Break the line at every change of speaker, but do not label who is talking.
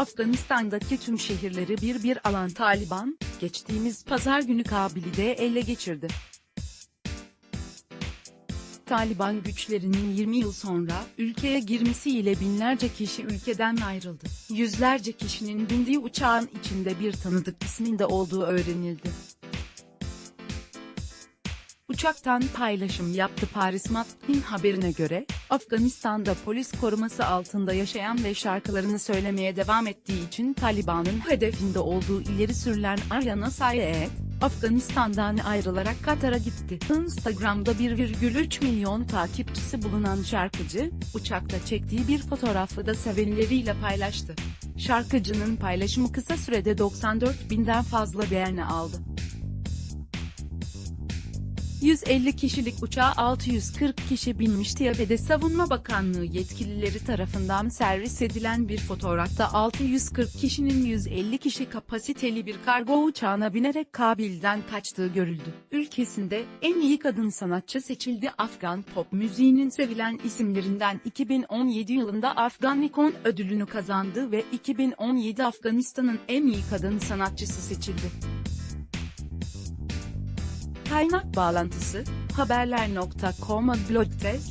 Afganistan'daki tüm şehirleri bir bir alan Taliban, geçtiğimiz pazar günü Kabil'i de ele geçirdi. Taliban güçlerinin 20 yıl sonra ülkeye girmesiyle binlerce kişi ülkeden ayrıldı. Yüzlerce kişinin bindiği uçağın içinde bir tanıdık isminde olduğu öğrenildi. Uçaktan paylaşım yaptı Paris Matbin haberine göre, Afganistan'da polis koruması altında yaşayan ve şarkılarını söylemeye devam ettiği için Taliban'ın hedefinde olduğu ileri sürülen Aryana Sayed, Afganistan'dan ayrılarak Katar'a gitti. Instagram'da 1,3 milyon takipçisi bulunan şarkıcı, uçakta çektiği bir fotoğrafı da sevenleriyle paylaştı. Şarkıcının paylaşımı kısa sürede 94 binden fazla beğeni aldı. 150 kişilik uçağa 640 kişi binmişti ve Savunma Bakanlığı yetkilileri tarafından servis edilen bir fotoğrafta 640 kişinin 150 kişi kapasiteli bir kargo uçağına binerek Kabil'den kaçtığı görüldü. Ülkesinde en iyi kadın sanatçı seçildi Afgan pop müziğinin sevilen isimlerinden 2017 yılında Afgan İkon ödülünü kazandı ve 2017 Afganistan'ın en iyi kadın sanatçısı seçildi. Kaynak bağlantısı, haberler.com blog test,